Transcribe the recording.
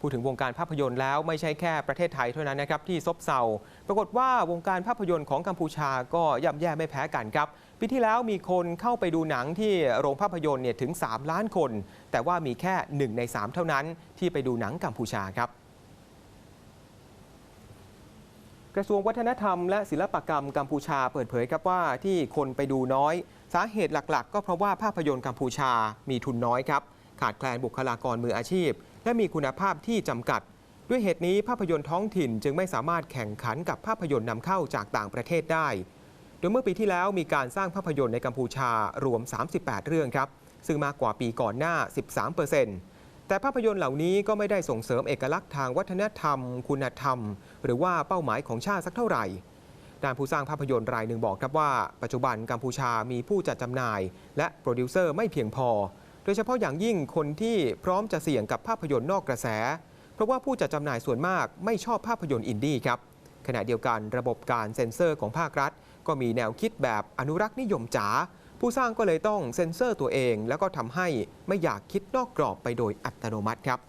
พูดถึงวงการภาพยนตร์แล้วไม่ใช่แค่ประเทศไทยเท่านั้นนะครับที่ซบเซา ปรากฏว่าวงการภาพยนตร์ของกัมพูชาก็ย่ำแย่ไม่แพ้กันครับ ปีที่แล้วมีคนเข้าไปดูหนังที่โรงภาพยนตร์เนี่ยถึง 3 ล้านคน แต่ว่ามีแค่ 1 ใน 3 เท่านั้นที่ไปดูหนังกัมพูชาครับกระทรวงวัฒนธรรมและศิลปกรรมกัมพูชาเปิดเผยครับว่าที่คนไปดูน้อย สาเหตุหลักๆ ก็เพราะว่าภาพยนตร์กัมพูชามีทุนน้อยครับ ขาดแคลนบุคลากรมืออาชีพ และมีคุณภาพที่จำกัด ด้วยเหตุนี้ภาพยนตร์ท้องถิ่นจึงไม่สามารถแข่งขันกับภาพยนตร์นำเข้าจากต่างประเทศได้ โดยเมื่อปีที่แล้วมีการสร้างภาพยนตร์ในกัมพูชารวม 38 เรื่องครับ ซึ่งมากกว่าปีก่อนหน้า 13%แต่ภาพยนตร์เหล่านี้ก็ไม่ได้ส่งเสริมเอกลักษณ์ทางวัฒนธรรม คุณธรรม หรือว่าเป้าหมายของชาติสักเท่าไหร่ด้านผู้สร้างภาพยนตร์รายหนึ่งบอกครับว่า ปัจจุบันกัมพูชามีผู้จัดจำหน่าย และโปรดิวเซอร์ไม่เพียงพอ โดยเฉพาะอย่างยิ่งคนที่พร้อมจะเสี่ยงกับภาพยนตร์นอกกระแส เพราะว่าผู้จัดจำหน่ายส่วนมากไม่ชอบภาพยนตร์อินดี้ครับขณะเดียวกันระบบการเซ็นเซอร์ของภาครัฐ ก็มีแนวคิดแบบอนุรักษ์นิยมจ๋าผู้สร้างก็เลยต้องเซ็นเซอร์ตัวเอง แล้วก็ทำให้ไม่อยากคิดนอกกรอบไปโดยอัตโนมัติครับ